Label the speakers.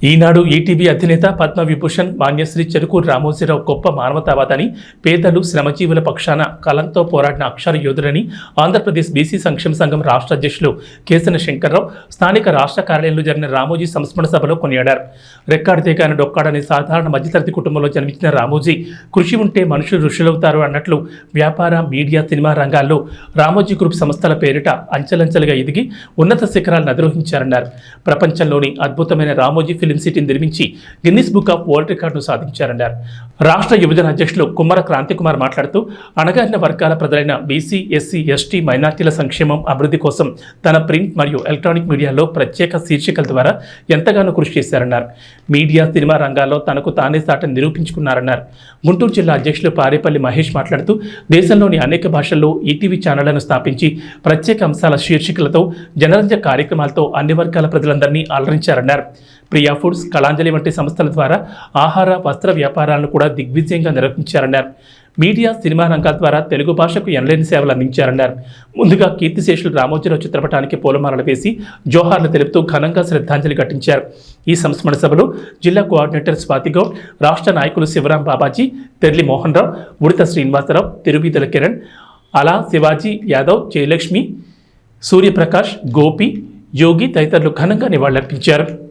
Speaker 1: ఈనాడు ETV అధినేత పద్మవిభూషణ్ మాన్యశ్రీ చెరుకూరు రామోజీరావు గొప్ప మానవతావాదని పేదలు శ్రమజీవుల పక్షాన కలంతో పోరాడిన అక్షర యోధులని ఆంధ్రప్రదేశ్ బీసీ సంక్షేమ సంఘం రాష్ట్ర అధ్యక్షులు కేసన శంకర్రావు స్థానిక రాష్ట్ర కార్యాలయంలో జరిగిన రామోజీ సంస్మరణ సభలో కొనియాడారు. రెక్కాడు కాని డొక్కాడని సాధారణ మధ్యతరగతి కుటుంబంలో జన్మించిన రామోజీ కృషి ఉంటే మనుషులు ఋషులవుతారు అన్నట్లు వ్యాపార మీడియా సినిమా రంగాల్లో రామోజీ గ్రూప్ సంస్థల పేరిట అంచెలంచెలుగా ఎదిగి ఉన్నత శిఖరాలను అధిరోహించారన్నారు ప్రపంచంలోని అద్భుతమైన రామోజీ ఫిలిం సిటీని నిర్మించి గిన్నిస్ బుక్ ఆఫ్ వరల్డ్ రికార్డును సాధించారన్నారు. రాష్ట్ర యువజన అధ్యక్షులు కుమ్మర క్రాంతికుమార్ మాట్లాడుతూ అణగారిన వర్గాల ప్రజలైన బీసీ ఎస్సీ ఎస్టీ మైనార్టీల సంక్షేమం అభివృద్ధి కోసం తన ప్రింట్ మరియు ఎలక్ట్రానిక్ మీడియాలో ప్రత్యేక శీర్షికల ద్వారా ఎంతగానో కృషి చేశారన్నారు. మీడియా సినిమా రంగాల్లో తనకు తానే సాటని నిరూపించుకున్నారన్నారు. గుంటూరు జిల్లా అధ్యక్షులు పారేపల్లి మహేష్ మాట్లాడుతూ దేశంలోని అనేక భాషల్లో ఈటీవీ ఛానళ్ళను స్థాపించి ప్రత్యేక అంశాల శీర్షికలతో జనరంజ కార్యక్రమాలతో అన్ని వర్గాల ప్రజలందరినీ అలరించారన్నారు. ప్రియా ఫుడ్స్ కళాంజలి వంటి సంస్థల ద్వారా ఆహార వస్త్ర వ్యాపారాలను కూడా దిగ్విజయంగా నిర్వహించారన్నారు. మీడియా సినిమా రంగాల ద్వారా తెలుగు భాషకు ఎనలేని సేవలు అందించారన్నారు. ముందుగా కీర్తిశేషులు రామోజీరావు చిత్రపటానికి పూలమాలలు వేసి జోహార్లు తెలుపుతూ ఘనంగా శ్రద్ధాంజలి ఘటించారు. ఈ సంస్మరణ సభలో జిల్లా కోఆర్డినేటర్ స్వాతిగౌడ్ రాష్ట్ర నాయకులు శివరాం బాబాజీ తెర్లి మోహన్ రావు ఉడిత శ్రీనివాసరావు తిరువీధుల కిరణ్ అలా శివాజీ యాదవ్ జయలక్ష్మి సూర్యప్రకాష్ గోపి యోగి తదితరులు ఘనంగా నివాళులర్పించారు.